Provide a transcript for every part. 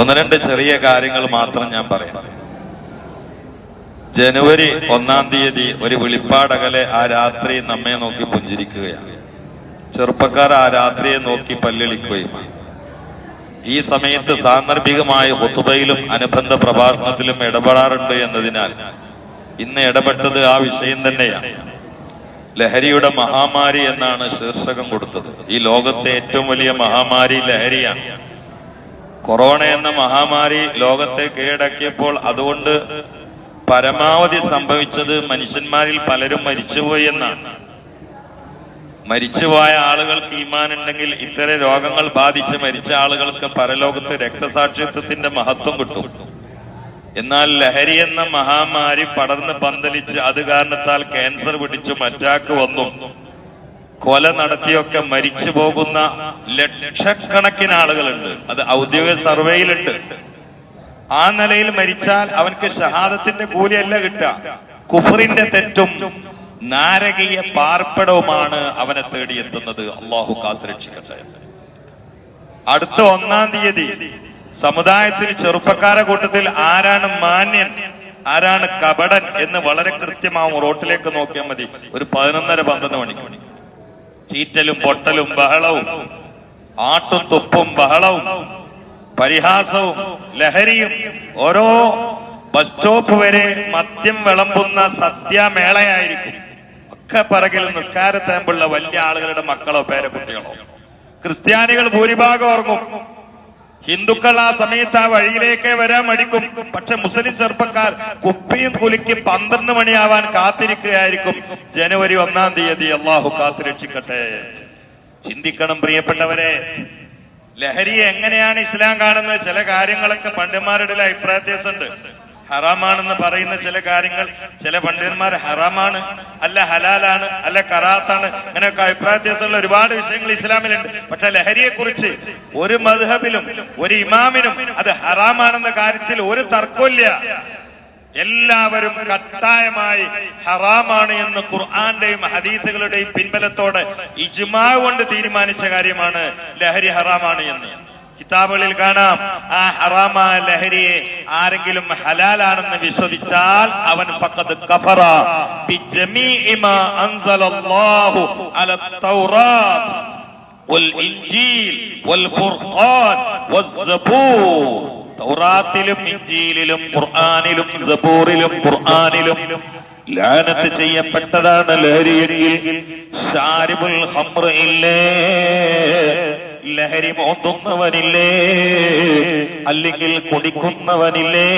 ഒന്ന് രണ്ട് ചെറിയ കാര്യങ്ങൾ മാത്രം ഞാൻ പറയാം. ജനുവരി ഒന്നാം തീയതി ഒരു വെളിപ്പാടകലെ ആ രാത്രി നമ്മെ നോക്കി പുഞ്ചിരിക്കുകയാണ്. ചെറുപ്പക്കാർ ആ രാത്രിയെ നോക്കി പല്ലിളിക്കുകയുമാണ് ഈ സമയത്ത് സാന്ദർഭികമായ ഹുത്തുബയിലും അനുബന്ധ പ്രഭാഷണത്തിലും ഇടപെടാറുണ്ട് എന്നതിനാൽ ഇന്ന് ഇടപെട്ടത് ആ വിഷയം തന്നെയാണ്. ലഹരിയുടെ മഹാമാരി എന്നാണ് ശീർഷകം കൊടുത്തത്. ഈ ലോകത്തെ ഏറ്റവും വലിയ മഹാമാരി ലഹരിയാണ്. കൊറോണ എന്ന മഹാമാരി ലോകത്തെ കീഴടക്കിയപ്പോൾ അതുകൊണ്ട് പരമാവധി സംഭവിച്ചത് മനുഷ്യന്മാരിൽ പലരും മരിച്ചുപോയി എന്നാണ്. മരിച്ചുപോയ ആളുകൾക്ക് ഈമാൻ ഉണ്ടെങ്കിൽ ഇത്തരം രോഗങ്ങൾ ബാധിച്ച് മരിച്ച ആളുകൾക്ക് പരലോകത്ത് രക്തസാക്ഷിത്വത്തിന്റെ മഹത്വം കിട്ടും. എന്നാൽ ലഹരി എന്ന മഹാമാരി പടർന്ന് പന്തലിച്ച് അത് കാരണത്താൽ ക്യാൻസർ പിടിച്ചു അറ്റാക്ക് വന്നു. കൊല നടത്തിയൊക്കെ മരിച്ചു പോകുന്ന ലക്ഷക്കണക്കിന് ആളുകളുണ്ട്. അത് ഔദ്യോഗിക സർവേയിലുണ്ട്. ആ നിലയിൽ മരിച്ചാൽ അവൻക്ക് ഷഹാദത്തിന്റെ കൂലിയല്ല കിട്ടുക. കുഫറിന്റെ തെറ്റും നാരകീയ പാർപ്പിടവുമാണ് അവനെ തേടിയെത്തുന്നത്. അള്ളാഹു കാത്തുരക്ഷിക്കട്ടെ അടുത്ത ഒന്നാം തീയതി സമുദായത്തിൽ ചെറുപ്പക്കാരെ കൂട്ടത്തിൽ ആരാണ് മാന്യൻ ആരാണ് കപടൻ എന്ന് വളരെ കൃത്യമാവും റോട്ടിലേക്ക് നോക്കിയാൽ മതി. ഒരു പതിനൊന്നര പന്ത്രണ്ട് മണിക്ക്. ചീറ്റലും പൊട്ടലും ബഹളവും ആട്ടും തുപ്പും ബഹളവും പരിഹാസവും ലഹരിയും ഓരോ ബസ് സ്റ്റോപ്പ് വരെ മദ്യം വിളമ്പുന്ന സദ്യമേളയായിരിക്കും ഒക്കെ പിറകിൽ നിസ്കാരത്തേമ്പുള്ള വലിയ ആളുകളുടെ മക്കളോ പേരക്കുട്ടികളോ. ക്രിസ്ത്യാനികൾ ഭൂരിഭാഗം ഓർങ്ങും ഹിന്ദുക്കൾ ആ സമയത്ത് ആ വഴിയിലേക്ക് വരാൻ മടിക്കും. പക്ഷെ മുസ്ലിം ചെറുപ്പക്കാർ കുപ്പിയും കുലുക്കി പന്ത്രണ്ട് മണിയാവാൻ കാത്തിരിക്കുകയായിരിക്കും. ജനുവരി ഒന്നാം തീയതി അള്ളാഹു കാത്തു രക്ഷിക്കട്ടെ. ചിന്തിക്കണം പ്രിയപ്പെട്ടവരെ. ലഹരിയെ എങ്ങനെയാണ് ഇസ്ലാം കാണുന്നത്? ചില കാര്യങ്ങളൊക്കെ പണ്ഡിമാരുടെ അഭിപ്രായ ഹറാമാണെന്ന് പറയുന്ന ചില കാര്യങ്ങൾ ചില പണ്ഡിതന്മാർ ഹറാമാണ് അല്ല ഹലാലാണ് അല്ല കറാത്താണ്. അങ്ങനെയൊക്കെ അഭിപ്രായ വ്യത്യാസമുള്ള ഒരുപാട് വിഷയങ്ങൾ ഇസ്ലാമിലുണ്ട്. പക്ഷെ ലഹരിയെ കുറിച്ച് ഒരു മധുഹബിലും ഒരു ഇമാമിനും അത് ഹറാമാണെന്ന കാര്യത്തിൽ ഒരു തർക്കമില്ല എല്ലാവരും കട്ടായമായി ഹറാമാണ് എന്ന് ഖുർആന്റെയും ഹദീസുകളുടെയും പിൻബലത്തോടെ ഇജ്മാ കൊണ്ട് തീരുമാനിച്ച കാര്യമാണ് ലഹരി ഹറാമാണ് എന്ന്. കിതാബുകളിൽ കാണാം ആ ഹറാമായ ലഹരിയെ ആരെങ്കിലും ഹലാലാണെന്ന് വിശ്വസിച്ചാൽ അവൻ ഫഖദ് കഫറ ബിജമീഇ മാ അൻസലല്ലാഹു അല തൗറാത്ത് والإنجيل والفرقان والزبور തൗറാത്തിലും ഇഞ്ചീലിലും ഖുർആനിലും സബൂറിലും ഖുർആനിലും ലാനത്ത് ചെയ്യപ്പെട്ടതാണ് ലഹരിയെങ്കിൽ ഷാരിബുൽ ഹംറ ഇല്ലേ ലഹരി മോന്തുന്നവനില്ലേ? അല്ലെങ്കിൽ കുടിക്കുന്നവനില്ലേ?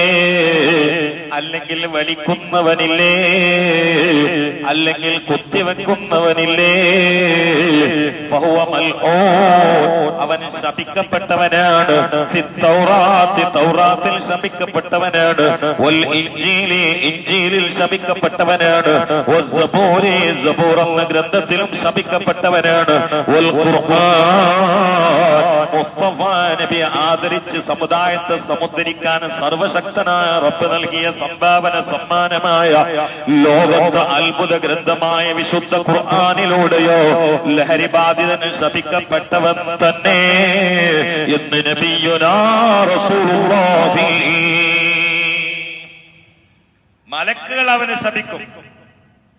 അല്ലെങ്കിൽ വലിക്കുന്നവനില്ലേ? അല്ലെങ്കിൽ കുത്തിവെക്കുന്നവനില്ലേ. അവൻ ശപിക്കപ്പെട്ടവനാണ്. തൗറാത്തിൽ ശപിക്കപ്പെട്ടവനാണ്. ഇൻജീലിൽ ശപിക്കപ്പെട്ടവനാണ്. ഗ്രന്ഥത്തിലും ശപിക്കപ്പെട്ടവനാണ്. ഖുർആൻ മുസ്തഫ നബി ആദരിച്ച് സമുദായത്തെ സമുദ്ധരിക്കാൻ സർവശക്തനായ റബ്ബ് നൽകിയ സംഭാവന സമ്മാനമായ ലോകത്ത് അത്ഭുത ഗ്രന്ഥമായ വിശുദ്ധ ഖുർആാനിലൂടെയോ ലഹരി ബാധിതന് ശപിക്കപ്പെട്ടവൻ തന്നെ. എന്ന് നബിയുനാ റസൂലുള്ളാഹി. മലക്കുകൾ അവനെ ശപിക്കും.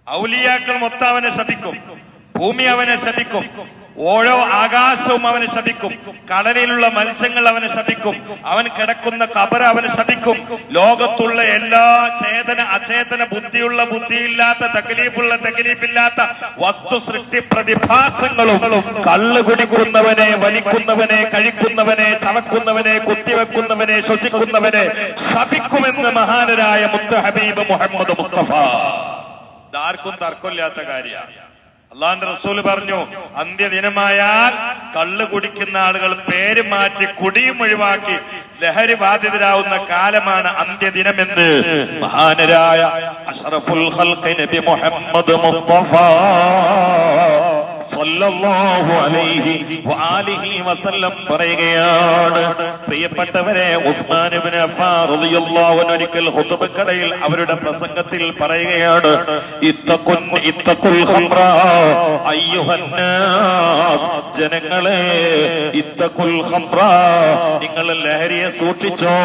ഔലിയാക്കൾ മൊത്തം അവനെ ശപിക്കും. ഭൂമി അവനെ ശപിക്കും. ഓരോ ആകാശവും അവനെ ശപിക്കും. കടലിലുള്ള മത്സ്യങ്ങൾ അവനെ ശപിക്കും. അവൻ കിടക്കുന്ന കബർ അവനെ ശപിക്കും. ലോകത്തുള്ള എല്ലാ ചേതന അചേതന ബുദ്ധിയുള്ള ബുദ്ധിയില്ലാത്ത തകലീഫുള്ള തകലീഫില്ലാത്ത വസ്തു സൃഷ്ടി പ്രതിഭാസങ്ങളും കള്ള് കുടിക്കുന്നവനെ വലിക്കുന്നവനെ കഴിക്കുന്നവനെ ചവക്കുന്നവനെ കുത്തിവെക്കുന്നവനെ ശ്വസിക്കുന്നവനെ ശപിക്കുമെന്ന് മഹാനരായ മുത്ത ഹബീബ് മുഹമ്മദ് മുസ്തഫ. ഇതാർക്കും തർക്കമില്ലാത്ത കാര്യമാണ്. അള്ളാന്റെ റസൂൽ പറഞ്ഞു അന്ത്യദിനമായാൽ കള്ള് കുടിക്കുന്ന ആളുകൾ പേര് മാറ്റി കുടിയും ഒഴിവാക്കി ലഹരി ബാധിതരാവുന്ന കാലമാണ് അന്ത്യദിനമെന്ന് മഹാനരായ അഷറഫുൽ നബി മുഹമ്മദ് മുസ്തഫ പറയുകയാണ്. പ്രിയപ്പെട്ടവരെ ഒരിക്കൽ കടയിൽ അവരുടെ പ്രസംഗത്തിൽ പറയുകയാണ് ജനങ്ങളെ നിങ്ങൾ ലഹരിയെ സൂക്ഷിച്ചോ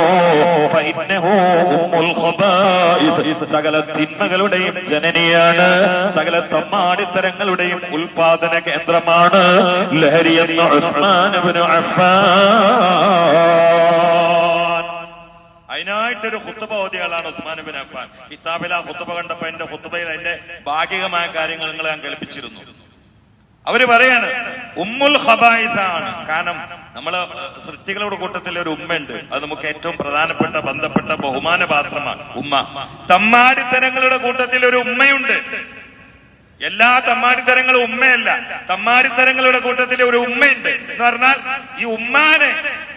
സകല തിന്മകളുടെയും ജനനിയാണ് സകല തമ്മാടിത്തരങ്ങളുടെയും ഉൽപാദന കേന്ദ്രമാണ് ലഹരി എന്ന ഉസ്മാൻ ഇബ്നു അഫ്ഫാൻ. അതിനായിട്ടൊരു ഹുത്തുബ ഓതികളാണ് ഉസ്മാൻ ബിൻ അഫ്ഫാൻ. കിതാബിൽ ആ ഹുത്തുബ കണ്ടപ്പോ എന്റെ ഹുത്തുബയിൽ അതിന്റെ ഭാഗികമായ കാര്യങ്ങൾ നിങ്ങൾ ഞാൻ കേൾപ്പിച്ചിരുന്നു. അവർ പറയാണ് ഉമ്മുൽ ഹബായിദാണ് കാരണം നമ്മൾ സൃഷ്ടികളുടെ കൂട്ടത്തിൽ ഒരു ഉമ്മയുണ്ട്. അത് നമുക്ക് ഏറ്റവും പ്രധാനപ്പെട്ട ബന്ധപ്പെട്ട ബഹുമാന പാത്രമാണ് ഉമ്മ. തമ്മാടിത്തരങ്ങളുടെ കൂട്ടത്തിൽ ഒരു ഉമ്മയുണ്ട്. എല്ലാ തമ്മാടിത്തരങ്ങളും ഉമ്മയല്ല. തമ്മാടിത്തരങ്ങളുടെ കൂട്ടത്തിലെ ഒരു ഉമ്മയുണ്ട്. എന്ന് പറഞ്ഞാൽ ഈ ഉമ്മാനെ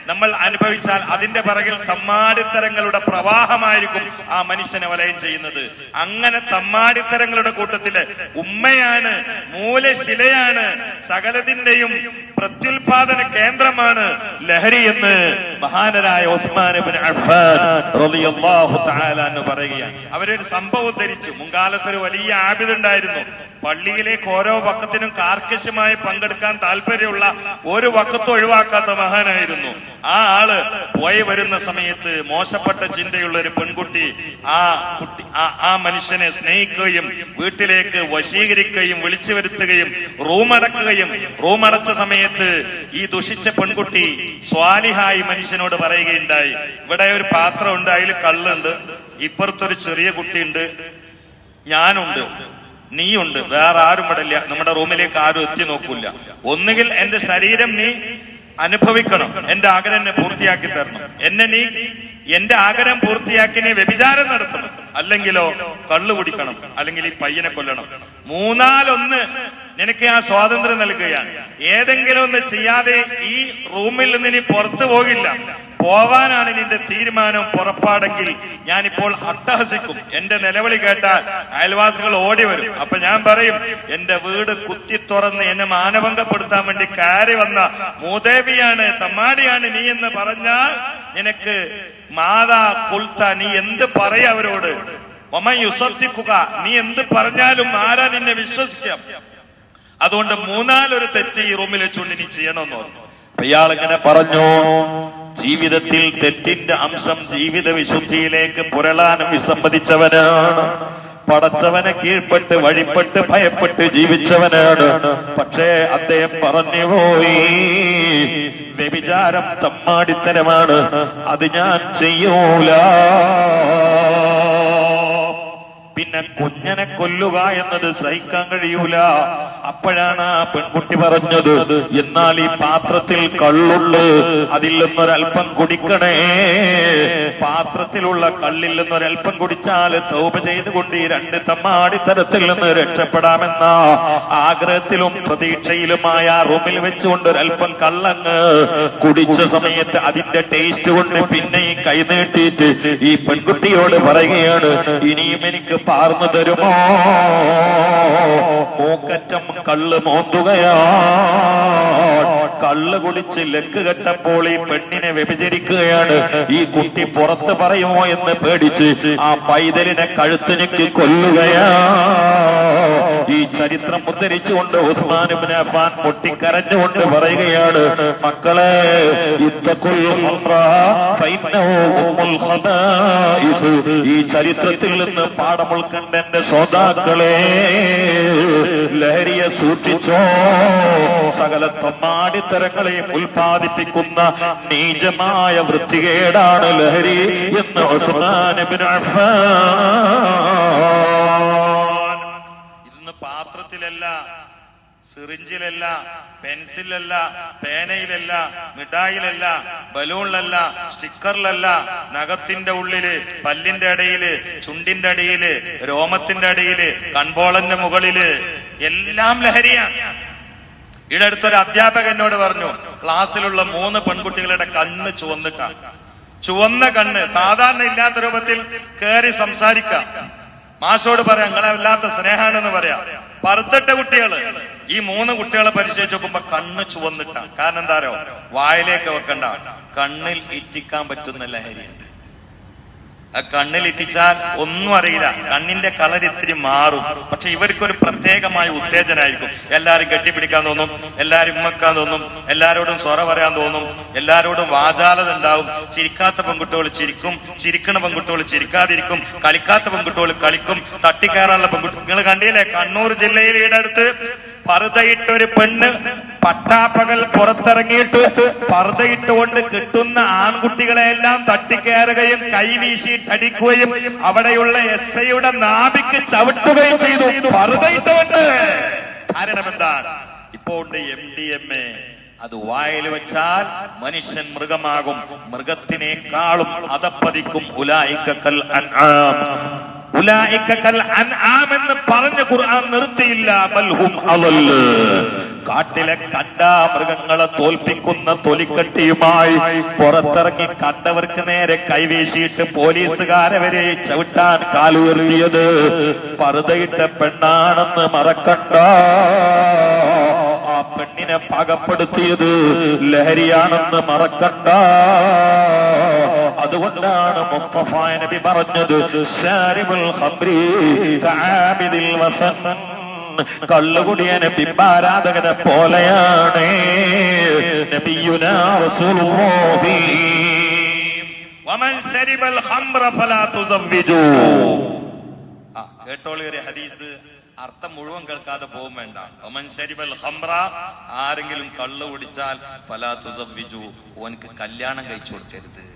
നമ്മൾ അനുഭവിച്ചാൽ അതിന്റെ പിറകിൽ തമ്മാടിത്തരങ്ങളുടെ പ്രവാഹമായിരിക്കും ആ മനുഷ്യനെ വലയം ചെയ്യുന്നത്. അങ്ങനെ തമ്മാടിത്തരങ്ങളുടെ കൂട്ടത്തിൽ ഉമ്മയാണ് മൂലശിലയാണ് സകലത്തിന്റെയും പ്രത്യുൽപാദന കേന്ദ്രമാണ് ലഹരി എന്ന് മഹാനരായ ഉസ്മാൻ എന്ന് പറയുകയാണ്. അവരൊരു സംഭവം ധരിച്ചു. മുൻകാലത്തൊരു വലിയ ആബിദുണ്ടായിരുന്നു പള്ളിയിലേക്ക് ഓരോ വക്കത്തിനും കാർക്കശമായി പങ്കെടുക്കാൻ താല്പര്യമുള്ള ഒരു വക്കത്തും ഒഴിവാക്കാത്ത മഹാനായിരുന്നു. ആ ആൾ പോയി വരുന്ന സമയത്ത് മോശപ്പെട്ട ചിന്തയുള്ള ഒരു പെൺകുട്ടി ആ കുട്ടി ആ- മനുഷ്യനെ സ്നേഹിക്കുകയും വീട്ടിലേക്ക് വശീകരിക്കുകയും വിളിച്ചു വരുത്തുകയും റൂമടക്കുകയും റൂമടച്ച സമയത്ത് ഈ ദുഷിച്ച പെൺകുട്ടി സ്വാലിഹായി മനുഷ്യനോട് പറയുകയുണ്ടായി ഇവിടെ ഒരു പാത്രം ഉണ്ട് അതിൽ കള്ളുണ്ട് ഇപ്പുറത്തൊരു ചെറിയ കുട്ടിയുണ്ട് ഞാനുണ്ട് നീയുണ്ട് വേറെ ആരും ഇവിടെ ഇല്ല നമ്മുടെ റൂമിലേക്ക് ആരും എത്തി നോക്കൂല ഒന്നുകിൽ എന്റെ ശരീരം നീ അനുഭവിക്കണം. എന്റെ ആഗ്രഹം എന്നെ പൂർത്തിയാക്കി തരണം. എന്നെ നീ എന്റെ ആഗ്രഹം പൂർത്തിയാക്കി നീ വ്യഭിചാരം നടത്തണം. അല്ലെങ്കിലോ കള്ളു കുടിക്കണം. അല്ലെങ്കിൽ ഈ പയ്യനെ കൊല്ലണം. മൂന്നാലൊന്ന് നിനക്ക് ആ സ്വാതന്ത്ര്യം നൽകുകയാണ്. ഏതെങ്കിലും ഒന്ന് ചെയ്യാതെ ഈ റൂമിൽ നിന്ന് നീ പുറത്തു പോകില്ല. പോവാനാണ് നിന്റെ തീരുമാനം പുറപ്പാടെങ്കിൽ ഞാനിപ്പോൾ അട്ടഹസിക്കും. എന്റെ നിലവിളി കേട്ടാൽ അയൽവാസികൾ ഓടി വരും. അപ്പൊ ഞാൻ പറയും എന്റെ വീട് കുത്തി തുറന്ന് എന്നെ മാനഭംഗപ്പെടുത്താൻ വേണ്ടി കയറി വന്ന മൂദേവിയാണ് തമ്മാടിയാണ് നീ എന്ന് പറഞ്ഞാൽ നിനക്ക് മാതാ കുൽത്ത നീ എന്ത് പറയാ അവരോട്? ഒമ യുസത്തിക്കുക നീ എന്ത് പറഞ്ഞാലും ആരാ നിന്നെ വിശ്വസിക്കാം അതുകൊണ്ട് മൂന്നാലൊരു തെറ്റ് ഈ റൂമിൽ വെച്ചുകൊണ്ട് ഇനി ചെയ്യണമെന്ന് പറഞ്ഞു. ഇയാൾ ഇങ്ങനെ പറഞ്ഞു ജീവിതത്തിൽ തെറ്റിന്റെ അംശം ജീവിത വിശുദ്ധിയിലേക്ക് പുരളാനും വിസമ്മതിച്ചവനാണ്. പടച്ചവനെ കീഴ്പ്പെട്ട് വഴിപ്പെട്ട് ഭയപ്പെട്ട് ജീവിച്ചവനാണ്. പക്ഷേ അദ്ദേഹം പറഞ്ഞു പോയി വ്യഭിചാരം തമ്മാടിത്തരമാണ്. അത് ഞാൻ ചെയ്യൂല. പിന്നെ കുഞ്ഞനെ കൊല്ലുക എന്നത് സഹിക്കാൻ കഴിയൂല. അപ്പോഴാണ് ആ പെൺകുട്ടി പറഞ്ഞത് എന്നാൽ ഈ പാത്രത്തിൽ കള്ളുണ്ട് അതിൽ നിന്നൊരൽപ്പം കുടിക്കണേ. പാത്രത്തിലുള്ള കള്ളിൽ നിന്നൊരൽപ്പം കുടിച്ചാൽ തൗപ ചെയ്തുകൊണ്ട് ഈ രണ്ട് തമ്മാടിത്തരത്തിൽ നിന്ന് രക്ഷപ്പെടാമെന്ന ആഗ്രഹത്തിലും പ്രതീക്ഷയിലുമായ റൂമിൽ വെച്ചുകൊണ്ട് ഒരൽപ്പം കള്ളങ്ങ് കുടിച്ച സമയത്ത് അതിന്റെ ടേസ്റ്റ് കൊണ്ട് പിന്നെ പിന്നെയും കൈനീട്ടിയിട്ട് ഈ പെൺകുട്ടിയോട് പറയുകയാണ് ഇനിയും എനിക്ക് പാർന്നു തരുമോ മൂക്കറ്റം കള്ള് മോന്തുകയാ കള്ള് കുടിച്ച് ലക്ക് കെട്ടപ്പോൾ ഈ പെണ്ണിനെ വ്യഭിചരിക്കുകയാണ്. ഈ കുട്ടി പുറത്ത് പറയുമോ എന്ന് പേടിച്ച് ആ പൈതലിനെ കഴുത്തിനേക്ക് കൊല്ലുകയാ ഈ ചരിത്രം ഉദ്ധരിച്ചുകൊണ്ട് ഉസ്മാൻ അഫ്ഫാൻ പൊട്ടിക്കരഞ്ഞുകൊണ്ട് പറയുകയാണ് മക്കളെ ഈ ചരിത്രത്തിൽ നിന്ന് പാഠം ഉൾക്കണ്ട എന്റെ ശ്രോതാക്കളെ ലഹരിയെ സൂക്ഷിച്ചോ? സകല തമ്മാടിത്തരങ്ങളെയും ഉൽപ്പാദിപ്പിക്കുന്ന നീചമായ വൃത്തികേടാണ് ലഹരി എന്ന് ഇന്ന് പാത്രത്തിലല്ല സിറിഞ്ചിലല്ല പെൻസിലല്ല പേനയിലല്ല മിഠായിലല്ല ബലൂണിലല്ല സ്റ്റിക്കറിലല്ല നഖത്തിന്റെ ഉള്ളിൽ പല്ലിന്റെ അടിയിൽ ചുണ്ടിന്റെ അടിയിൽ രോമത്തിന്റെ അടിയിൽ കൺപോളന്റെ മുകളിൽ എല്ലാം ലഹരിയാണ്. ഇടടുത്തൊരു അധ്യാപകൻ എന്നോട് പറഞ്ഞു ക്ലാസ്സിലുള്ള മൂന്ന് പെൺകുട്ടികളുടെ കണ്ണ് ചുവന്നിട്ട. ചുവന്ന കണ്ണ് സാധാരണ ഇല്ലാത്ത രൂപത്തിൽ കയറി സംസാരിക്കാം. മാഷോട് പറയാം നിങ്ങളെ വല്ലാത്ത സ്നേഹാണെന്ന് പറയാം. പറുത്തിട്ട കുട്ടികൾ ഈ മൂന്ന് കുട്ടികളെ പരിശോധിച്ച് നോക്കുമ്പോ കണ്ണ് ചുവന്നിട്ട. കാരണം എന്താരോ വായിലേക്ക് വെക്കണ്ട. കണ്ണിൽ ഇറ്റിക്കാൻ പറ്റുന്ന ലഹരിയുണ്ട് ആ കണ്ണിൽ ഇറ്റിച്ചാൽ ഒന്നും അറിയില്ല. കണ്ണിന്റെ കളർ ഇത്തിരി മാറും. പക്ഷെ ഇവർക്കൊരു പ്രത്യേകമായ ഉത്തേജനായിരിക്കും. എല്ലാരും കെട്ടിപ്പിടിക്കാൻ തോന്നും. എല്ലാരും ഉമ്മക്കാൻ തോന്നും. എല്ലാരോടും സ്വറ പറയാൻ തോന്നും. എല്ലാരോടും വാചാലത ഉണ്ടാവും. ചിരിക്കാത്ത പെൺകുട്ടികൾ ചിരിക്കും. ചിരിക്കണ പെൺകുട്ടികൾ ചിരിക്കാതിരിക്കും. കളിക്കാത്ത പെൺകുട്ടികൾ കളിക്കും. തട്ടിക്കയറാനുള്ള പെൺകുട്ടി നിങ്ങൾ കണ്ടില്ലേ? കണ്ണൂർ ജില്ലയിൽ ഈടടുത്ത് പറുതയിട്ടൊരു പെണ്ണ് പട്ടാപ്പകൽ പുറത്തിറങ്ങിയിട്ട് പറുതയിട്ടുകൊണ്ട് കിട്ടുന്ന ആൺകുട്ടികളെ എല്ലാം തട്ടിക്കയറുകയും കൈവീശിയിട്ടടിക്കുകയും അവിടെയുള്ള എസ് ഐയുടെ നാഭിക്ക് ചവിട്ടുകയും ചെയ്തു. പറുതയിട്ടുകൊണ്ട് കാരണം എന്താണ് ഇപ്പോ ഉണ്ട് എം ഡി എം എ. അത് വായിൽ വെച്ചാൽ മനുഷ്യൻ മൃഗമാകും. മൃഗത്തിനേക്കാളും അതപ്പതിക്കും ഉലായിക്കൽ എന്ന് പറഞ്ഞ ഖുർആൻ നിർത്തിയില്ല. ബൽഹും കാട്ടിലെ കണ്ട മൃഗങ്ങളെ തോൽപ്പിക്കുന്ന തൊലിക്കട്ടിയുമായി പുറത്തിറങ്ങി കണ്ടവർക്ക് നേരെ കൈവീശിയിട്ട് പോലീസുകാരെ വരെ ചവിട്ടാൻ കാലുയർത്തിയത് പറുതയിട്ട പെണ്ണാണെന്ന് മറക്കണ്ട. ആ പെണ്ണിനെ പാകപ്പെടുത്തിയത് ലഹരിയാണെന്ന് മറക്കണ്ട. അതുകൊണ്ടാണ് മുസ്തഫ നബി പറഞ്ഞത് ശാരിബുൽ ഖംറി കആബിദിൽ വസൻ. കള്ളുകുടിയനെ ബിംബാരാധകനെ പോലെയാണ്. നബിയുനാ റസൂലുള്ളാഹി. വമൻ ഖംറ ഫലാ ആ കേട്ടോളി ഒരു ഹദീസ്. അർത്ഥം മുഴുവൻ കേൾക്കാതെ പോകും വേണ്ട. ഒമൻ ശരിബൽ ഖംറ ആരെങ്കിലും കള്ളു കുടിച്ചാൽ ഫലാ തുസവ്വിജു. ഓനക്ക് കല്യാണം കഴിച്ചു കൊടുക്കരുത്.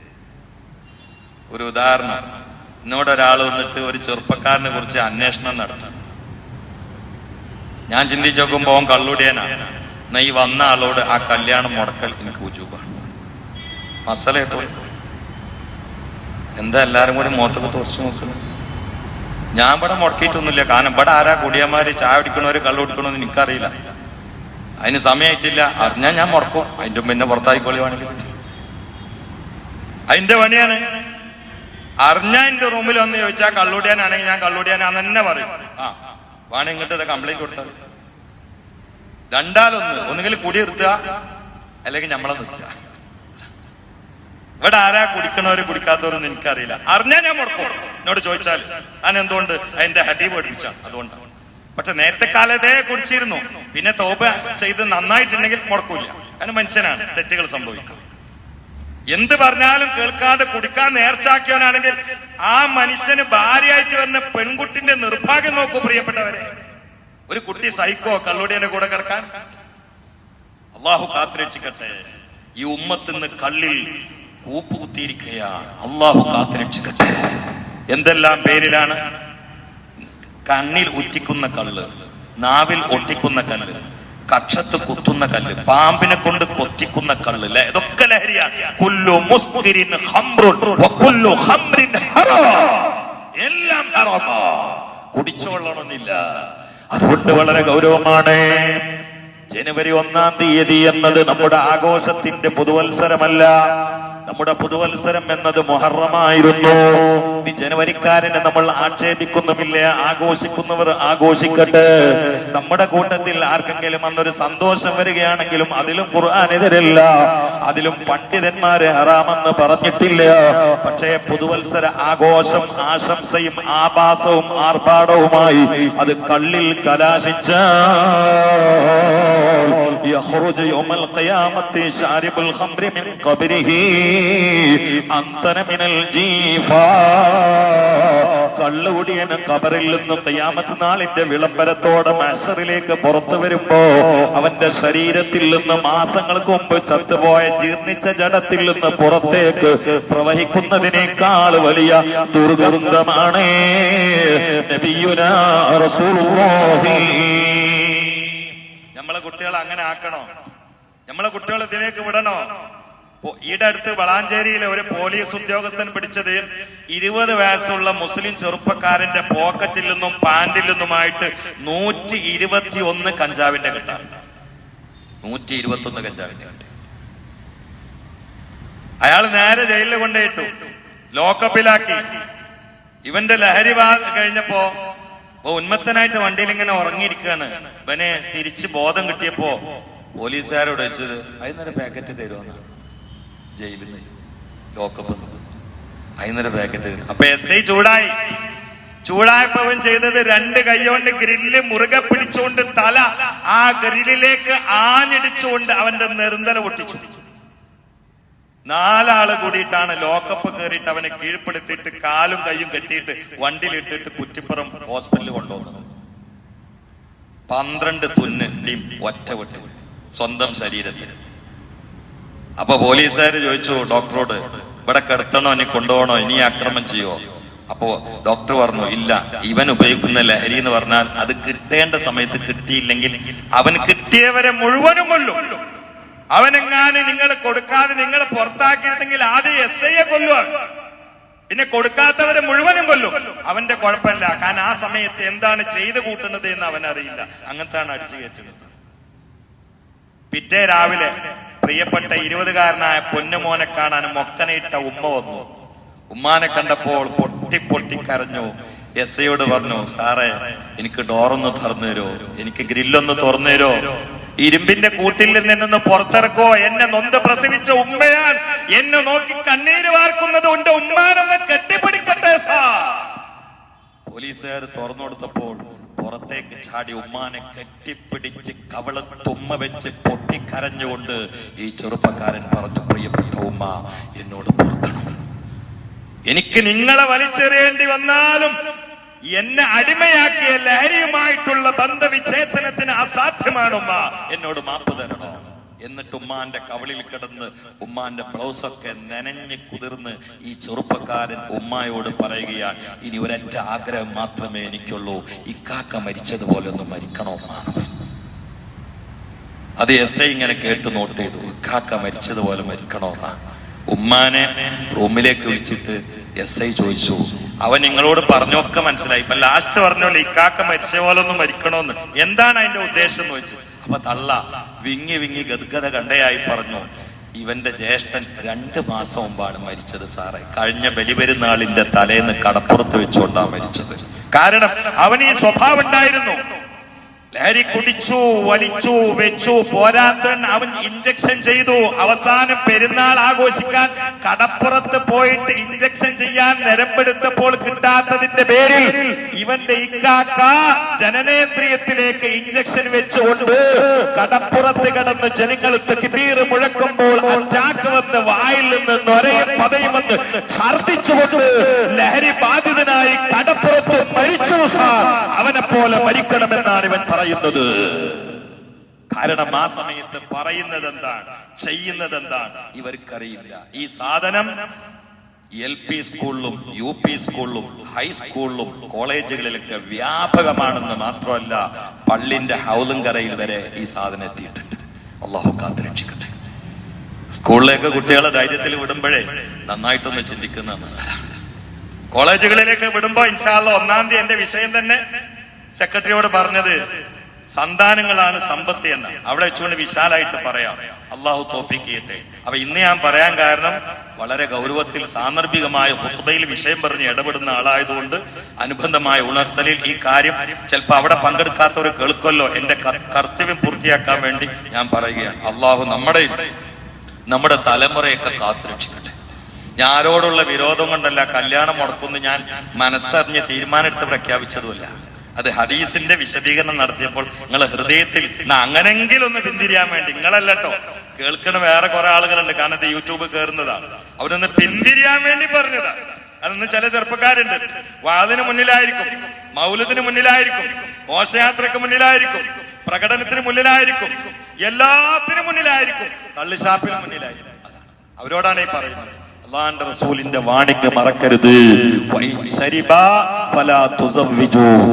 ഒരു ഉദാഹരണം. എന്നോട് ഒരാൾ വന്നിട്ട് ഒരു ചെറുപ്പക്കാരനെ കുറിച്ച് അന്വേഷണം നടത്തി. ഞാൻ ചിന്തിച്ചു നോക്കുമ്പോൾ അവൻ കള്ളുടിയനാ. എന്നാ ഈ വന്ന ആളോട് ആ കല്യാണം മുടക്കൽ എനിക്ക് ഉജൂബാണ്. മസല കേട്ടോ എന്താ എല്ലാരും കൂടി മുഖത്തൊക്കെ തുറച്ചു നോക്കണം? ഞാൻ ഇവിടെ മുടക്കിയിട്ടൊന്നുമില്ല. കാരണം ഇവിടെ ആരാ കുടിയന്മാര് ചായ കുടിക്കണവര് കള്ളു കുടിക്കണമെന്ന് എനിക്കറിയില്ല. അതിന് സമയമായിട്ടില്ല അറിഞ്ഞാൽ ഞാൻ മുടക്കും. അതിന്റെ പിന്നെ പുറത്തായിക്കോളി വേണമെങ്കിൽ. അതിന്റെ പണിയാണ്. അറിഞ്ഞ എന്റെ റൂമിൽ വന്ന് ചോദിച്ചാൽ കള്ളുടിയാനാണെങ്കിൽ ഞാൻ കള്ളുടിയാനാന്ന് തന്നെ പറയും. ആ വാണി ഇങ്ങോട്ട് കംപ്ലൈന്റ് കൊടുത്താൽ രണ്ടാലൊന്ന് ഒന്നുകിൽ കുടി നിർത്തുക അല്ലെങ്കിൽ നമ്മളെ നിർത്തുക. ഇവിടെ ആരാ കുടിക്കണവര് കുടിക്കാത്തവരൊന്നും എനിക്കറിയില്ല. അറിഞ്ഞാൽ ഞാൻ മുടക്കും. എന്നോട് ചോദിച്ചാൽ ഞാൻ എന്തുകൊണ്ട്? അതിന്റെ ഹഡി പഠിപ്പിച്ച അതുകൊണ്ട്. പക്ഷെ നേരത്തെ കാലത്തേ കുടിച്ചിരുന്നു. പിന്നെ തോപ ചെയ്ത് നന്നായിട്ടുണ്ടെങ്കിൽ മുടക്കൂല അതിന് മനുഷ്യനാണ് തെറ്റുകൾ സംഭവിക്കുക എന്ത് പറഞ്ഞാലും കേൾക്കാതെ കുടിക്കാൻ നേർച്ചാക്കിയവനാണെങ്കിൽ ആ മനുഷ്യന് ഭാര്യയായിട്ട് വന്ന പെൺകുട്ടിന്റെ നിർഭാഗ്യം നോക്കൂ പ്രിയപ്പെട്ടവരെ. ഒരു കുട്ടി സൈക്കോ കള്ളുടിയനെ കൂടെ കിടക്കാൻ. അള്ളാഹു കാത്തുരക്ഷിക്കട്ടെ. ഈ ഉമ്മത്തിന്ന് കള്ളിൽ കൂപ്പ് കൂപ്പുകുത്തിയിരിക്കുകയാണ് അള്ളാഹു കാത്തുരക്ഷിക്കട്ടെ. എന്തെല്ലാം പേരിലാണ്? കണ്ണിൽ ഉറ്റിക്കുന്ന കള്ള് നാവിൽ ഒട്ടിക്കുന്ന കല്ല്. കക്ഷത്ത് കുത്തുന്ന കല്ല് പാമ്പിനെ കൊണ്ട് കൊത്തിക്കുന്ന കല്ല് അല്ലെ ഇതൊക്കെ ലഹരിയാണ് കുല്ലു മുസ്കിരിൻ വകുല്ലു. എല്ലാം. കുടിച്ചോളണമെന്നില്ല അതുകൊണ്ട് വളരെ ഗൗരവമാണ്. ജനുവരി ഒന്നാം തീയതി എന്നത് നമ്മുടെ ആഘോഷത്തിന്റെ പുതുവത്സരമല്ല. നമ്മുടെ പുതുവത്സരം എന്നത് മുഹറമായിരുന്നു. ഈ ജനുവരിക്കാരനെ നമ്മൾ ആക്ഷേപിക്കുന്നുമില്ല. ആഘോഷിക്കുന്നവർ ആഘോഷിക്കട്ടെ. നമ്മുടെ കൂട്ടത്തിൽ ആർക്കെങ്കിലും അന്നൊരു സന്തോഷം വരികയാണെങ്കിലും അതിലും ഖുർആാനെതിരല്ല. അതിലും പണ്ഡിതന്മാരെ ഹറാമെന്ന് പറഞ്ഞിട്ടില്ല. പക്ഷേ പുതുവത്സര ആഘോഷം ആശംസയും ആഭാസവും ആർഭാടവുമായി അത് കള്ളിൽ കലാശിച്ച يخرج يوم القيامة شارب الخمر من قبره أنتن من الجيفا കള്ളുകുടിയന് കബറിൽ നിന്ന് കയ്യാമത്ത് നാളിന്റെ വിളംബരത്തോടെ മസറിലേക്ക് പുറത്തു വരുമ്പോ അവന്റെ ശരീരത്തിൽ നിന്ന് മാസങ്ങൾക്ക് മുമ്പ് ചത്തുപോയ ജീർണിച്ച ജഡത്തിൽ നിന്ന് പുറത്തേക്ക് പ്രവഹിക്കുന്നതിനേക്കാൾ വലിയ ദുർഗന്ധമാണ് നബിയുനാ റസൂലുള്ളാഹി നമ്മളെ കുട്ടികളെ അങ്ങനെ ആക്കണോ? നമ്മളെ കുട്ടികളെ ഇതിലേക്ക് വിടണോ? ഈടെ അടുത്ത് വളാഞ്ചേരിയിലെ ഒരു പോലീസ് ഉദ്യോഗസ്ഥൻ പിടിച്ചത് ഇരുപത് വയസ്സുള്ള മുസ്ലിം ചെറുപ്പക്കാരന്റെ പോക്കറ്റിൽ നിന്നും പാന്റിൽ നിന്നുമായിട്ട് നൂറ്റി ഇരുപത്തി ഒന്ന് കഞ്ചാവിന്റെ കെട്ടാണ്. നൂറ്റി ഇരുപത്തി ഒന്ന് കഞ്ചാവിന്റെ കെട്ട്. അയാൾ നേരെ ജയിലിൽ കൊണ്ടുപോയിട്ടു. ലോക്കപ്പിലാക്കി. ഇവന്റെ ലഹരി കഴിഞ്ഞപ്പോ അപ്പൊ ഉന്മത്തനായിട്ട് വണ്ടിയിൽ ഇങ്ങനെ ഉറങ്ങിയിരിക്കുകയാണ്. ഇവനെ തിരിച്ച് ബോധം കിട്ടിയപ്പോ പോലീസുകാരോട് വെച്ചത് അതിനൊരു പാക്കറ്റ് തരുമെന്ന് ജയിലിൽ നിന്ന്. ലോക്കപ്പ് അതിനൊരു പാക്കറ്റ് തരും. അപ്പൊ എസ് ഐ ചൂടായി. ചൂടായപ്പവൻ ചെയ്തത് രണ്ട് കൈകൊണ്ട് ഗ്രില്ല് മുറുകെ പിടിച്ചുകൊണ്ട് തല ആ ഗ്രില്ലിലേക്ക് ആഞ്ഞിടിച്ചുകൊണ്ട് അവന്റെ നെറുന്തല പൊട്ടിച്ചു. നാലാൾ കൂടിയിട്ടാണ് ലോക്കപ്പ് കയറിയിട്ട് അവനെ കീഴ്പ്പെടുത്തിയിട്ട് കാലും കൈയും കെട്ടിയിട്ട് വണ്ടിയിലിട്ടിട്ട് കുറ്റിപ്പുറം ഹോസ്പിറ്റലിൽ കൊണ്ടുപോകുന്നത് പന്ത്രണ്ട് തുന്ന് ടീം ഒറ്റ വിട്ട്. സ്വന്തം ശരീരത്തിൽ. അപ്പൊ പോലീസുകാർ ചോദിച്ചു ഡോക്ടറോട് ഇവിടെ കിടത്തണോ? ഇനി കൊണ്ടുപോകണോ? ഇനി ആക്രമം ചെയ്യോ? അപ്പോ ഡോക്ടർ പറഞ്ഞു ഇല്ല ഇവൻ ഉപയോഗിക്കുന്ന ലഹരി എന്ന് പറഞ്ഞാൽ അത് കിട്ടേണ്ട സമയത്ത് കിട്ടിയില്ലെങ്കിൽ അവൻ കിട്ടിയവരെ മുഴുവനും കൊല്ലും. അവനെങ്ങാനും നിങ്ങൾ കൊടുക്കാതെ നിങ്ങൾ പുറത്താക്കിയിരുന്നെങ്കിൽ ആദ്യം എസ് ഐയെ കൊല്ലുവാണ് പിന്നെ കൊടുക്കാത്തവരെ മുഴുവനും കൊല്ലും. അവന്റെ കുഴപ്പമില്ല. കാരണം ആ സമയത്ത് എന്താണ് ചെയ്തു കൂട്ടുന്നത് എന്ന് അവൻ അറിയില്ല അങ്ങനത്താണ് അടിച്ചു കയറ്റുന്നത്. പിറ്റേ രാവിലെ പ്രിയപ്പെട്ട ഇരുപതുകാരനായ പൊന്നുമോനെ കാണാൻ മൊക്കനയിട്ട ഉമ്മ വന്നു. ഉമ്മാനെ കണ്ടപ്പോൾ പൊട്ടി പൊട്ടി കരഞ്ഞു. എസ് ഐയോട് പറഞ്ഞു സാറേ എനിക്ക് ഡോറൊന്ന് തുറന്നു തരോ എനിക്ക് ഗ്രില്ലൊന്ന് തുറന്നു തരോ ഇരുമ്പിന്റെ കൂട്ടിൽ നിന്നൊന്ന് പുറത്തിറക്കോ? എന്നെ നൊന്ത് പ്രസവിച്ച ഉമ്മയാൻ എന്നെ നോക്കി കണ്ണീര് വാർക്കുന്നത് ഉണ്ട്. ഉമ്മാനൊന്ന് കെട്ടിപ്പിടിക്കട്ടെ സാർ. പോലീസുകാർ തുറന്നു കൊടുത്തപ്പോൾ പുറത്തേക്ക് ചാടി ഉമ്മാനെ കെട്ടിപ്പിടിച്ച് കവള തുമ്മ വെച്ച് പൊട്ടിക്കരഞ്ഞുകൊണ്ട് ഈ ചെറുപ്പക്കാരൻ പറഞ്ഞു പ്രിയപ്പെട്ട ഉമ്മ എന്നോട് പൊറുക്കണം. എനിക്ക് നിങ്ങളെ വലിച്ചെറിയേണ്ടി വന്നാലും എന്നെ അടിമയാക്കിയ ലഹരിയുമായിട്ടുള്ള ബന്ധവിച്ഛേദനത്തിന് അസാധ്യമാണ് ഉമ്മ. എന്നോട് മാപ്പ് തരണോ? എന്നിട്ട് ഉമ്മാന്റെ കവളിൽ കിടന്ന് ഉമ്മാന്റെ ബ്ലൗസൊക്കെ നനഞ്ഞ് കുതിർന്ന് ഈ ചെറുപ്പക്കാരൻ ഉമ്മായോട് പറയുകയാണ് ഇനി ഒരൊറ്റ ആഗ്രഹം മാത്രമേ എനിക്കുള്ളൂ. ഇക്കാക്ക മരിച്ചതുപോലെ ഒന്ന് മരിക്കണോ ഉമ്മാണ് അത് എസ് ഐ ഇങ്ങനെ കേട്ട് നോട്ട് ചെയ്തു ഇക്കാക്ക മരിച്ചതുപോലെ മരിക്കണോ എന്നാ ഉമ്മാനെ റൂമിലേക്ക് വിളിച്ചിട്ട് എസ് ഐ ചോദിച്ചു. അവൻ നിങ്ങളോട് പറഞ്ഞൊക്കെ മനസ്സിലായി. ഇപ്പൊ ലാസ്റ്റ് പറഞ്ഞോളൂ ഇക്കാക്ക മരിച്ച പോലെ ഒന്ന് മരിക്കണോന്ന്. എന്താണ് അതിന്റെ ഉദ്ദേശം ചോദിച്ചു. അപ്പൊ തള്ള വിങ്ങി വിങ്ങി ഗദ്ഗത കണ്ടയായി പറഞ്ഞു ഇവന്റെ ജ്യേഷ്ഠൻ രണ്ട് മാസം മുമ്പാണ് മരിച്ചത് സാറേ. കഴിഞ്ഞ ബലിപെരുന്നാളിന്റെ തലേന്ന് കടപ്പുറത്ത് വെച്ചുകൊണ്ടാണ് മരിച്ചത്. കാരണം അവന് ഈ സ്വഭാവം ഉണ്ടായിരുന്നു. ലഹരി കുടിച്ചു വലിച്ചു വെച്ചു പോരാത്തൻ അവൻ ഇഞ്ചക്ഷൻ ചെയ്തു. അവസാനം പെരുന്നാൾ ആഘോഷിക്കാൻ കടപ്പുറത്ത് പോയിട്ട് ഇഞ്ചക്ഷൻ ചെയ്യാൻ നിരമ്പെടുത്തപ്പോൾ കിട്ടാത്തതിന്റെ പേരിൽ ഇവന്റെ ഇക്കാക്ക ജനനേന്ദ്രിയത്തിലേക്ക് ഇഞ്ചക്ഷൻ വെച്ചുകൊണ്ട് കടപ്പുറത്ത് കിടന്ന് ജനങ്ങൾ തെക്കിബീർ മുഴക്കുമ്പോൾ അറ്റാക്ക് വന്ന് വായിൽ നിന്ന് നൊരയും പതയും വന്ന് ഛർദിച്ചുകൊണ്ട് ലഹരി ബാധിതനായി കടപ്പുറത്ത് മരിച്ചു സാർ. അവനെ പോലെ മരിക്കണമെന്നാണ് ഇവൻ പറയുന്നത്. കാരണം ആ സമയത്ത് പറയുന്നത് എന്താണ് ചെയ്യുന്നത് എന്താണ് ഇവർക്കറിയില്ല. ഈ സാധനം എൽ പി സ്കൂളിലും യു പി സ്കൂളിലും ഹൈസ്കൂളിലും കോളേജുകളിലൊക്കെ വ്യാപകമാണെന്ന് മാത്രമല്ല പള്ളിന്റെ ഹൗലുംകരയിൽ വരെ ഈ സാധനം എത്തിയിട്ടുണ്ട്. അള്ളാഹു കാത്തിരക്ഷിക്കട്ടെ. സ്കൂളിലേക്ക് കുട്ടികളെ ധൈര്യത്തിൽ വിടുമ്പോഴേ നന്നായിട്ടൊന്ന് ചിന്തിക്കുന്ന കോളേജുകളിലേക്ക് വിടുമ്പോ ഇൻഷാല്ല ഒന്നാം തീയതി എന്റെ വിഷയം തന്നെ സെക്രട്ടറിയോട് പറഞ്ഞത് സന്താനങ്ങളാണ് സമ്പത്ത് എന്ന്. അവിടെ വെച്ചുകൊണ്ട് വിശാലായിട്ട് പറയാം അള്ളാഹു തോഫിക്ക് ചെയ്യട്ടെ. അപ്പൊ ഇന്ന് ഞാൻ പറയാൻ കാരണം വളരെ ഗൗരവത്തിൽ സാന്ദർഭികമായ ഹുത്തുബയിൽ വിഷയം പറഞ്ഞ് ഇടപെടുന്ന ആളായതുകൊണ്ട് അനുബന്ധമായ ഉണർത്തലിൽ ഈ കാര്യം ചിലപ്പോൾ അവിടെ പങ്കെടുക്കാത്തവർ കേൾക്കല്ലോ. എന്റെ കർത്തവ്യം പൂർത്തിയാക്കാൻ വേണ്ടി ഞാൻ പറയുകയാണ്. അള്ളാഹു നമ്മുടെ നമ്മുടെ തലമുറയൊക്കെ കാത്തുരക്ഷിക്കട്ടെ. ഞാൻ ആരോടുള്ള വിരോധം കൊണ്ടല്ല കല്യാണം മുടക്കുമെന്ന് ഞാൻ മനസ്സറിഞ്ഞ് തീരുമാനമെടുത്ത് പ്രഖ്യാപിച്ചതുമല്ല. അത് ഹദീസിന്റെ വിശദീകരണം നടത്തിയപ്പോൾ നിങ്ങളെ ഹൃദയത്തിൽ "എന്നാ അങ്ങനെങ്കിലും ഒന്ന് പിന്തിരിയാൻ വേണ്ടി. നിങ്ങളല്ലോ കേൾക്കണ വേറെ കുറെ ആളുകളുണ്ട്. കാരണം ഇത് യൂട്യൂബ് കയറുന്നതാണ് അവരൊന്ന് പിന്തിരിയാൻ വേണ്ടി പറഞ്ഞതാ. അതൊന്ന് ചില ചെറുപ്പക്കാരുണ്ട്. വാതിന് മുന്നിലായിരിക്കും മൗലത്തിന് മുന്നിലായിരിക്കും ഘോഷയാത്രക്ക് മുന്നിലായിരിക്കും പ്രകടനത്തിന് മുന്നിലായിരിക്കും എല്ലാത്തിനും മുന്നിലായിരിക്കും കള്ളിഷാപ്പിന് മുന്നിലായിരിക്കും. അവരോടാണ് ഈ പറയുന്നത്. അള്ളാന്റെ റസൂലിന്റെ വാണിക്ക് മറക്കരുത്.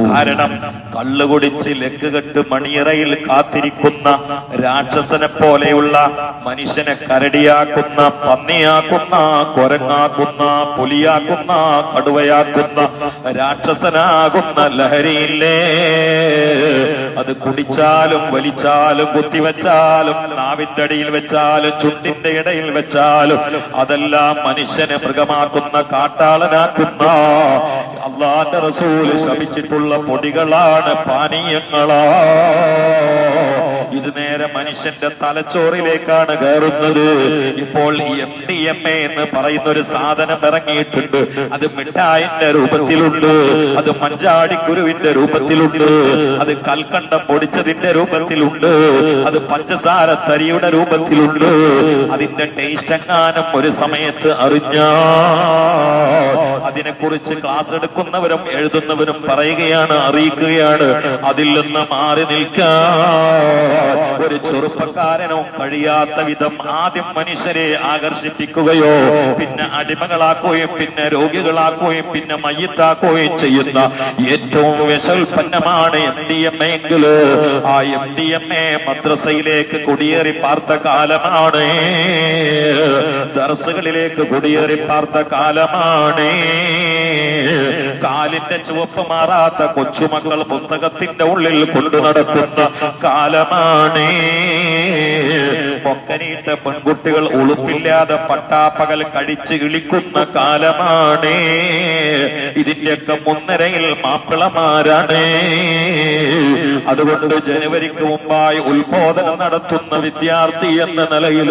കാരണം കള്ളുകുടിച്ച് ലക്കുകെട്ട് മണിയറയിൽ കാത്തിരിക്കുന്ന രാക്ഷസനെ പോലെയുള്ള മനുഷ്യനെ കരടിയാക്കുന്ന പന്നിയാക്കുന്ന കൊരങ്ങാക്കുന്ന പുലിയാക്കുന്ന കടുവയാക്കുന്ന രാക്ഷസനാകുന്ന ലഹരിയില്ലേ അത് കുടിച്ചാലും വലിച്ചാലും കുത്തിവെച്ചാലും നാവിന്റെ അടിയിൽ വെച്ചാലും ചുണ്ടിന്റെ ഇടയിൽ വെച്ചാലും അതെല്ലാം മനുഷ്യനെ മൃഗമാക്കുന്ന കാട്ടാളനാക്കുന്ന അള്ളാന്റെ റസൂൽ ശ്രമിച്ചിട്ടുള്ള പൊടികളാണ് പാനീയങ്ങളാ. നേരെ മനുഷ്യന്റെ തലച്ചോറിലേക്കാണ് കയറുന്നത്. ഇപ്പോൾ എം ഡി എം എ എന്ന് പറയുന്ന ഒരു സാധനം ഇറങ്ങിയിട്ടുണ്ട്. അത് മിഠായിന്റെ രൂപത്തിലുണ്ട്. അത് മഞ്ചാടിക്കുരുവിന്റെ രൂപത്തിലുണ്ട്. അത് കൽക്കണ്ടം പൊടിച്ചതിന്റെ രൂപത്തിലുണ്ട്. അത് പഞ്ചസാര തരിയുടെ രൂപത്തിലുണ്ട്. അതിന്റെ ടേസ്റ്റ് എങ്ങാനും ഒരു സമയത്ത് അറിഞ്ഞാ അതിനെക്കുറിച്ച് ക്ലാസ് എടുക്കുന്നവരും എഴുതുന്നവരും പറയുകയാണ് അറിയിക്കുകയാണ്. അതിൽ നിന്ന് മാറി നിൽക്കാൻ ഒരു ചെറുപ്പക്കാരനോ കഴിയാത്ത വിധം ആദ്യം മനുഷ്യരെ ആകർഷിപ്പിക്കുകയോ പിന്നെ അടിമകളാക്കുകയും പിന്നെ രോഗികളാക്കുകയും പിന്നെ മയ്യത്താക്കുകയും ചെയ്യുന്ന ഏറ്റവും വിശൽപ്പന്നമാണ് എം ഡി എം എങ്കിൽ. ആ എം ഡി എം എ മദ്രസയിലേക്ക് കുടിയേറി പാർത്ത കാലമാണ്. ദർസുകളിലേക്ക് കുടിയേറി പാർത്ത കാലമാണ്. കാലിന്റെ ചുവപ്പ് മാറാത്ത കൊച്ചുമക്കൾ പുസ്തകത്തിന്റെ ഉള്ളിൽ കൊണ്ടു നടക്കുന്ന കാലമാണ്. പൊക്കനീട്ട പെൺകുട്ടികൾ ഉളുപ്പില്ലാതെ പട്ടാപ്പകൽ കഴിച്ച് കിളിക്കുന്ന കാലമാണ്. ഇതിന്റെയൊക്കെ മുൻനിരയിൽ മാപ്പിളമാരാണ്. അതുകൊണ്ട് ജനുവരിക്ക് മുമ്പായി ഉത്ബോധനം നടത്തുന്ന വിദ്യാർത്ഥി എന്ന നിലയിൽ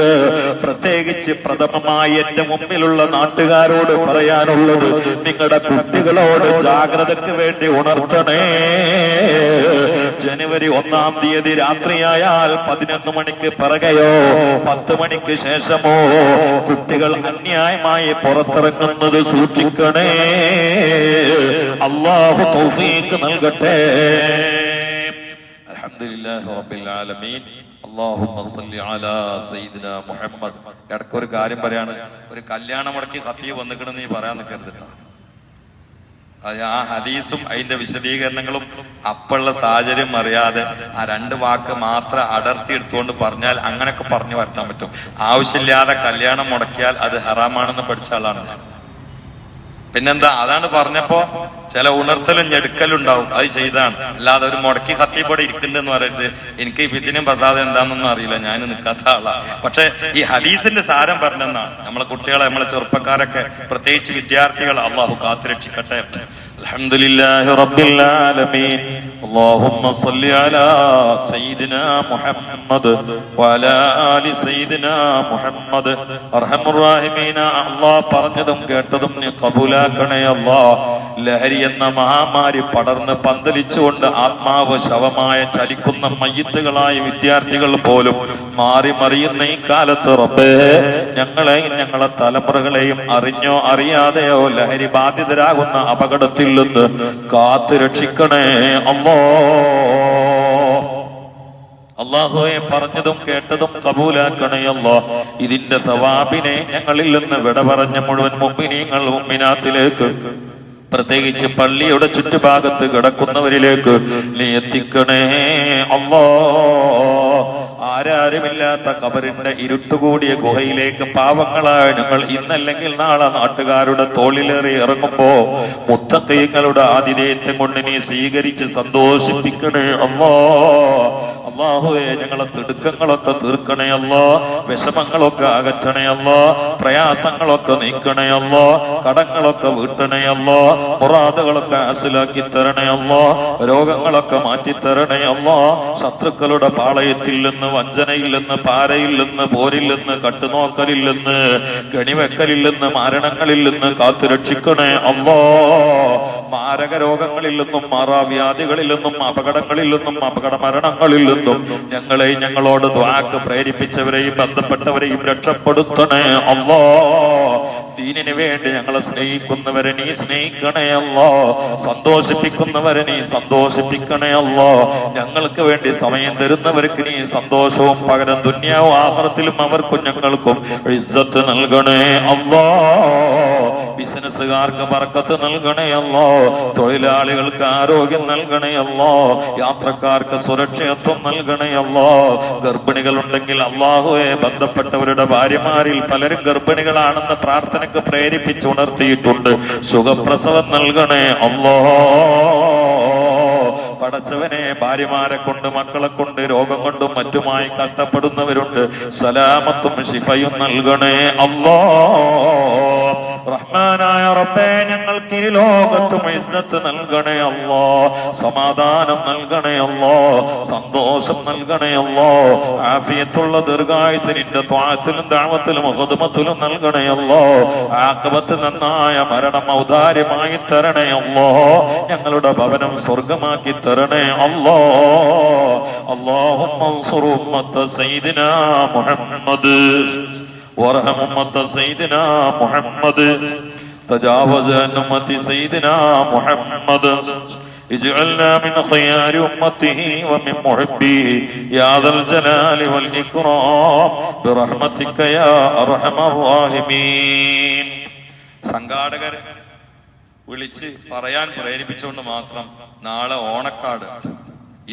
പ്രത്യേകിച്ച് പ്രഥമമായി എന്റെ മുമ്പിലുള്ള നാട്ടുകാരോട് പറയാനുള്ളത് നിങ്ങളുടെ കുട്ടികളോട് ജാഗ്രതയ്ക്ക് വേണ്ടി ഉണർത്തണേ. ജനുവരി ഒന്നാം തീയതി രാത്രിയായാൽ പതിനൊന്ന് മണിക്ക് പിറകെയോ പത്ത് മണിക്ക് ശേഷമോ കുട്ടികൾ അന്യായമായി പുറത്തിറങ്ങുന്നത് സൂക്ഷിക്കണേ. അള്ളാഹു തൗഫീക്ക് നൽകട്ടെ. മുഹമ്മദ്. ഒരു കാര്യം പറയാണ്. ഒരു കല്യാണം മുടക്കി കത്തി വന്നിക്കണെന്ന് നീ പറയാൻ നിൽക്കരുത് അത് ആ ഹദീസും അതിന്റെ വിശദീകരണങ്ങളും അപ്പുള്ള സാഹചര്യം അറിയാതെ ആ രണ്ട് വാക്ക് മാത്രം അടർത്തി എടുത്തുകൊണ്ട് പറഞ്ഞാൽ അങ്ങനെയൊക്കെ പറഞ്ഞു വരുത്താൻ പറ്റും. ആവശ്യമില്ലാതെ കല്യാണം മുടക്കിയാൽ അത് ഹറാമാണെന്ന് പഠിച്ച ആളാണ് ഞാൻ. പിന്നെന്താ? അതാണ് പറഞ്ഞപ്പോ ചില ഉണർത്തലും ഞെടുക്കലും ഉണ്ടാവും. അത് ചെയ്താണ്. അല്ലാതെ ഒരു മുടക്കി കത്തിപ്പോടെ ഇരിക്കുന്നുണ്ടെന്ന് പറയരുത്. എനിക്ക് വിധിനും പ്രസാദം എന്താണെന്നൊന്നും അറിയില്ല. ഞാൻ നിൽക്കാത്ത ആളാണ് പക്ഷെ ഈ ഹദീസിന്റെ സാരം പറഞ്ഞെന്നാണ് നമ്മളെ കുട്ടികളെ നമ്മളെ ചെറുപ്പക്കാരൊക്കെ പ്രത്യേകിച്ച് വിദ്യാർത്ഥികൾ അള്ളാഹു കാത്തുരക്ഷിക്കട്ടെ. اللهم صل على سيدنا محمد وعلى آل سيدنا محمد അർഹം റാഹിമീന അള്ളാഹ് പറഞ്ഞതും കേട്ടതും നീ കബൂലാക്കണേ അല്ലാ ലഹരി എന്ന മഹാമാരി പടർന്ന് പന്തലിച്ചുകൊണ്ട് ആത്മാവ് ശവമായ ചലിക്കുന്ന മയ്യത്തുകളായ വിദ്യാർത്ഥികൾ പോലും മാറി മറിയുന്ന ഈ കാലത്ത് റബ്ബേ ഞങ്ങളെയും ഞങ്ങളെ തലമുറകളെയും അറിഞ്ഞോ അറിയാതെയോ ലഹരി ബാധിതരാകുന്ന അപകടത്തിൽ നിന്ന് കാത്തു രക്ഷിക്കണേ അമ്മോ അള്ളാഹുവെ പറഞ്ഞതും കേട്ടതും കബൂലാക്കണയല്ലോ ഇതിന്റെ സവാബിനെ ഞങ്ങളിൽ നിന്ന് വിട പറഞ്ഞ മുഴുവൻ മുമ്പിനീങ്ങൾ മുമ്പിനാത്തിലേക്ക് പ്രത്യേകിച്ച് പള്ളിയുടെ ചുറ്റുഭാഗത്ത് കിടക്കുന്നവരിലേക്ക്. നീ എത്തിക്കണേ അല്ലോ ആരാരുമില്ലാത്ത കബറിന്റെ ഇരുട്ടുകൂടിയ ഗുഹയിലേക്ക് പാവങ്ങളായ ഞങ്ങൾ ഇന്നല്ലെങ്കിൽ നാളെ നാട്ടുകാരുടെ തോളിലേറി ഇറങ്ങുമ്പോ മുത്തക്കൈങ്ങളുടെ ആതിഥേയത്വം കൊണ്ട് നീ സ്വീകരിച്ച് സന്തോഷിപ്പിക്കണേ അല്ലോ. അള്ളാഹുവെ ഞങ്ങളെ തിടുക്കങ്ങളൊക്കെ തീർക്കണയല്ലോ വിഷമങ്ങളൊക്കെ അകറ്റണയല്ലോ പ്രയാസങ്ങളൊക്കെ നീക്കണയല്ലോ കടങ്ങളൊക്കെ വീട്ടണയല്ലോ മുറാദുകളൊക്കെ തരണയല്ലോ തരണേ രോഗങ്ങളൊക്കെ മാറ്റി തരണയല്ലോ ശത്രുക്കളുടെ പാളയത്തിൽ നിന്ന് വഞ്ചനയിൽ നിന്ന് പാരയിൽ നിന്ന് പോരിൽ നിന്ന് നിന്ന് കാത്തുരക്ഷിക്കണേ അല്ലോ മാരക രോഗങ്ങളിൽ നിന്നും മാറാവ്യാധികളിൽ നിന്നും അപകടങ്ങളിൽ നിന്നും അപകട മരണങ്ങളിൽ നിന്നും ഞങ്ങളെ ഞങ്ങളോട് ദ്വാക്ക് പ്രേരിപ്പിച്ചവരെയും ബന്ധപ്പെട്ടവരെയും രക്ഷപ്പെടുത്തണേ അല്ലോ. ദീനിന് വേണ്ടി ഞങ്ങളെ സ്നേഹിക്കുന്നവരെ നീ സ്നേഹിക്കണേ അല്ലോ. സന്തോഷിപ്പിക്കുന്നവരെ നീ സന്തോഷിപ്പിക്കണേ അല്ലോ. ഞങ്ങൾക്ക് വേണ്ടി സമയം തരുന്നവർക്ക് നീ സന്തോഷവും പകരം ദുന്യാവും ആഹാരത്തിലും അവർക്കും ഞങ്ങൾക്കും ഇജ്ജത്ത് നൽകണേ അല്ലോ. ബിസിനസ്സുകാർക്ക് ബർക്കത്ത് നൽകണയല്ലോ. തൊഴിലാളികൾക്ക് ആരോഗ്യം നൽകണയല്ലോ. യാത്രക്കാർക്ക് സുരക്ഷിതത്വം നൽകണയല്ലോ. ഗർഭിണികൾ ഉണ്ടെങ്കിൽ അള്ളാഹുവെ ബന്ധപ്പെട്ടവരുടെ ഭാര്യമാരിൽ പലരും ഗർഭിണികളാണെന്ന് പ്രാർത്ഥനയ്ക്ക് പ്രേരിപ്പിച്ചുണർത്തിയിട്ടുണ്ട് സുഖപ്രസവം നൽകണേ അല്ലോ പടച്ചവനെ ഭാര്യമാരെ കൊണ്ട് മക്കളെ കൊണ്ട് രോഗം കൊണ്ടും മറ്റുമായി കഷ്ടപ്പെടുന്നവരുണ്ട്. സലാമത്തും ശിഫയും നൽകണേ അല്ലോ റഹ്മാനായ റബ്ബേ ഞങ്ങൾക്ക് ഈ ലോകത്തും ഇസ്സത്ത് നൽകണേ അല്ലോ സമാധാനം നൽകണേ അല്ലോ സന്തോഷം നൽകണേ അല്ലോ ആഫിയത്തുള്ള ദീർഘായുസിന്റെ ത്വാത്തിലും ദാമത്തിലും ഹുദമത്തിലും നൽകണേ അല്ലോ ആക്കപത്ത് നന്നായ മരണം ഔദാര്യമായി തരണേ അല്ലോ ഞങ്ങളുടെ ഭവനം സ്വർഗമാക്കി തരണേ അല്ലോ اللهم انصر أمة سيدنا محمد وارحم أمة سيدنا محمد تجاوز عن أمة سيدنا محمد اجعلنا من خيار أمته ومن محبيه يا ذا الجلال والإكرام برحمتك يا أرحم الراحمين സംഘാടകർ വിളിച്ച് പറയാൻ പ്രേരിപ്പിച്ചുകൊണ്ട് മാത്രം നാളെ ഓണക്കാട്.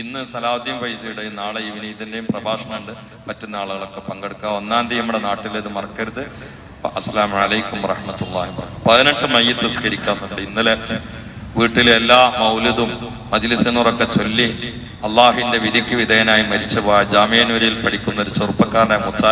ഇന്ന് സലാദ്ദീൻ ഫൈസിയുടെ നാളെ ഈ വിനീതിന്റെയും പ്രഭാഷണമുണ്ട്. പറ്റുന്ന ആളുകളൊക്കെ പങ്കെടുക്കുക ഒന്നാം തീയതി നമ്മുടെ നാട്ടിൽ ഇത് മറക്കരുത്. അസ്സാം വലൈക്കും വറഹമത്തല്ലാഹി പതിനെട്ട് മയ്യത്ത് സ്കരിക്കാറുണ്ട് ഇന്നലെ വീട്ടിലെ എല്ലാ മൗലിതും മജിലിസിനോറൊക്കെ ചൊല്ലി അള്ളാഹിന്റെ വിധിക്ക് വിധേയനായി മരിച്ചുപോയ ജാമ്യനൂരിൽ പഠിക്കുന്ന ഒരു ചെറുപ്പക്കാരനെ മുത്താ